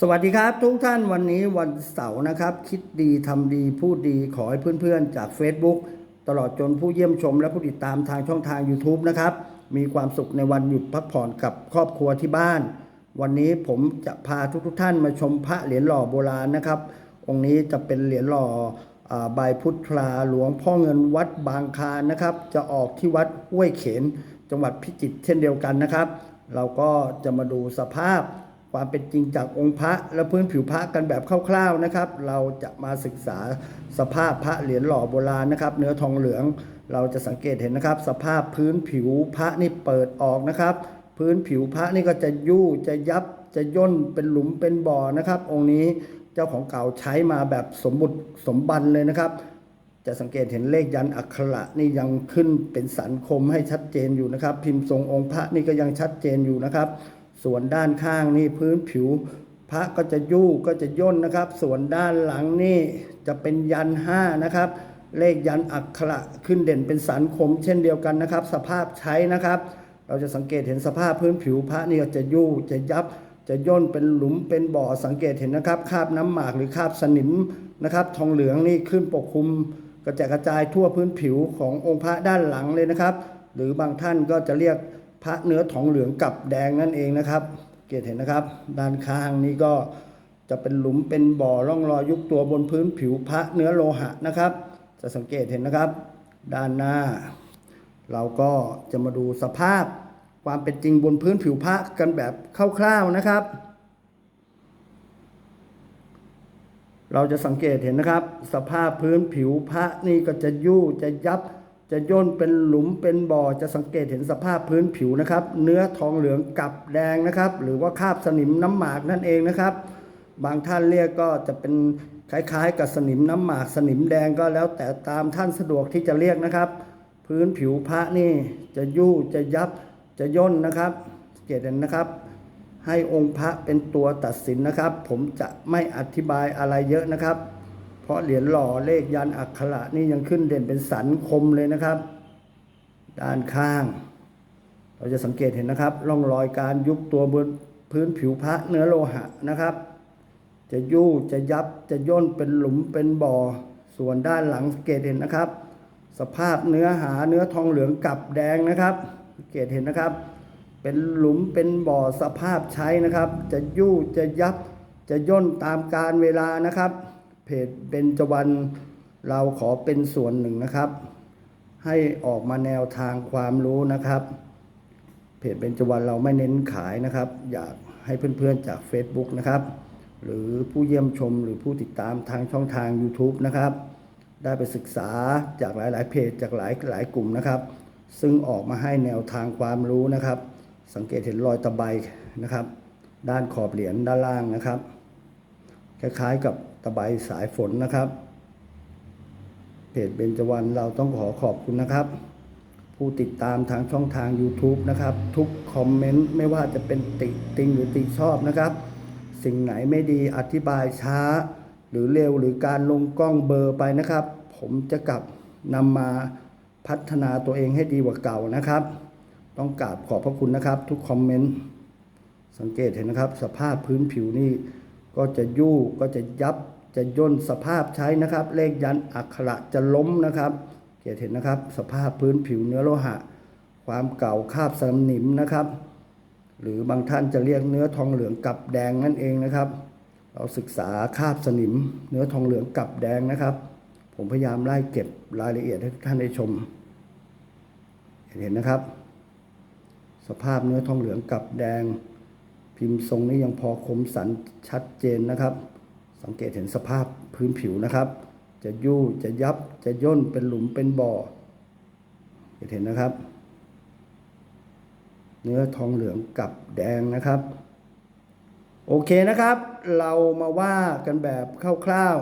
สวัสดีครับทุกท่านวันนี้วันเสาร์นะครับ คิดดีทำดีพูดดีขอให้เพื่อนๆจาก Facebook ตลอดจนผู้เยี่ยมชมและผู้ติดตามทางช่องทาง YouTube นะครับ มีความสุขในวันหยุดพักผ่อนกับครอบครัวที่บ้าน วันนี้ผมจะพาทุกๆท่านมาชมพระเหรียญหล่อโบราณนะครับ องค์นี้จะเป็นเหรียญหล่ออใบพุทธราหลวงพ่อเงินวัดบางคานนะครับ จะออกที่วัดห้วยเขน จังหวัดพิจิตรเช่นเดียวกันนะครับ เราก็จะมาดูสภาพ ความเป็นจริงจากองค์พระและพื้นผิวพระกันแบบคร่าวๆนะครับ เราจะมาศึกษาสภาพพระเหรียญหล่อโบราณนะครับ เนื้อทองเหลืองเราจะสังเกตเห็นนะครับ สภาพพื้นผิวพระนี่เปิดออกนะครับ พื้นผิวพระนี่ก็จะยู่จะยับจะย่นเป็นหลุมเป็นบ่อนะครับ องค์นี้เจ้าของเก่าใช้มาแบบสมบุติสมบันเลยนะครับ จะสังเกตเห็นเลขยันอักขระนี่ยังขึ้นเป็นสันคมให้ชัดเจนอยู่นะครับ พิมพ์ทรงองค์พระนี่ก็ยังชัดเจนอยู่นะครับ ส่วนด้านข้างนี่พื้นผิว พระก็จะยู่ก็จะย่นนะครับ ส่วนด้านหลังนี่จะเป็นยันห้านะครับ เลขยันอักขระขึ้นเด่นเป็นสันคม เช่นเดียวกันนะครับ สภาพใช้นะครับ เราจะสังเกตเห็นสภาพพื้นผิวพระนี่ก็จะยู่จะยับจะย่นเป็นหลุมเป็นบ่อสังเกตเห็นนะครับคราบน้ำหมากหรือคราบสนิมนะครับ ทองเหลืองนี่ขึ้นปกคลุมกระจายกระจายทั่วพื้นผิวขององค์พระด้านหลังเลยนะครับ หรือบางท่านก็จะเรียก พระเนื้อทองเหลืองกับแดงนั่นเองนะครับ เกตเห็นนะครับ ด้านข้างนี้ก็จะเป็นหลุมเป็นบ่อร่องรอยยุบตัวบนพื้นผิวพระเนื้อโลหะนะครับ จะสังเกตเห็นนะครับ ด้านหน้า เราก็จะมาดูสภาพความเป็นจริงบนพื้นผิวพระกันแบบคร่าวๆนะครับ เราจะสังเกตเห็นนะครับ สภาพพื้นผิวพระนี่ก็จะยู่จะยับ จะย่นเป็นหลุมเป็นบ่อจะสังเกตเห็นสภาพพื้นผิวนะครับ เนื้อทองเหลืองกับแดงนะครับ หรือว่าคาบสนิมน้ำหมากนั่นเองนะครับ บางท่านเรียกก็จะเป็นคล้ายๆ กับสนิมน้ำหมากสนิมแดงก็แล้วแต่ตามท่านสะดวกที่จะเรียกนะครับ พื้นผิวพระนี่จะยู่จะยับจะย่นนะครับสังเกตเห็นนะครับ ให้องค์พระเป็นตัวตัดสินนะครับ ผมจะไม่อธิบายอะไรเยอะนะครับ เพราะเหรียญหล่อเลขยันอักขระนี่ยังขึ้นเด่นเป็นสันคมเลยนะครับ ด้านข้าง เราจะสังเกตเห็นนะครับร่องรอยการยุบตัวบนพื้นผิวพระเนื้อโลหะนะครับ จะยู่จะยับจะย่นเป็นหลุมเป็นบ่อ ส่วนด้านหลังสังเกตเห็นนะครับ สภาพเนื้อหาเนื้อทองเหลืองกับแดงนะครับสังเกตเห็นนะครับ เป็นหลุมเป็นบ่อสภาพใช้นะครับ จะยู่จะยับจะย่นตามการเวลานะครับ เพจเบญจวรรณเราขอเป็นส่วนหนึ่งนะครับ ให้ออกมาแนวทางความรู้นะครับ เพจเบญจวรรณเราไม่เน้นขายนะครับ อยากให้เพื่อนๆจาก Facebook นะครับ หรือผู้เยี่ยมชมหรือผู้ติดตามทางช่องทาง YouTube นะครับ ได้ไปศึกษาจากหลายๆ เพจจากหลายหลายกลุ่มนะครับ ซึ่งออกมาให้แนวทางความรู้นะครับ สังเกตเห็นรอยตะไบนะครับ ด้านขอบเหรียญด้านล่างนะครับ คล้ายๆกับ ตะไบสายฝนนะครับ เพจเบญจวรรณเราต้องขอขอบคุณนะครับ ผู้ติดตามทางช่องทาง YouTube นะครับ ทุกคอมเมนต์ไม่ว่าจะเป็นติติงหรือติชอบนะครับ สิ่งไหนไม่ดีอธิบายช้า หรือเร็วหรือการลงกล้องเบอร์ไปนะครับ ผมจะกลับนำมาพัฒนาตัวเองให้ดีกว่าเก่านะครับ ต้องกราบขอบพระคุณนะครับ ทุกคอมเมนต์สังเกตเห็นนะครับ สภาพพื้นผิวนี่ก็จะยู่ก็จะยับ จะย่นสภาพใช้นะครับ เลขยันอักขระจะล้มนะครับเกตเห็นนะครับ สภาพพื้นผิวเนื้อโลหะ ความเก่าคาบสนิมนะครับ หรือบางท่านจะเรียกเนื้อทองเหลืองกับแดงนั่นเองนะครับ เราศึกษาคาบสนิม เนื้อทองเหลืองกับแดงนะครับ ผมพยายามไล่เก็บรายละเอียดให้ท่านได้ชม เห็นนะครับ สภาพเนื้อทองเหลืองกับแดง พิมพ์ทรงนี้ยังพอคมสันชัดเจนนะครับ สังเกตเห็นสภาพพื้นผิวนะครับ จะยู่จะยับจะย่นเป็นหลุมเป็นบ่อจะเห็นนะครับ เนื้อทองเหลืองกับแดงนะครับ โอเคนะครับ เรามาว่ากันแบบคร่าว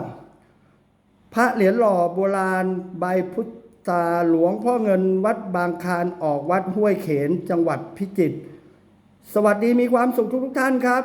ๆพระเหรียญหล่อโบราณใบพุทธาหลวงพ่อเงินวัดบางคานออกวัดห้วยเขนจังหวัดพิจิตรสวัสดีมีความสุขทุกๆท่านครับ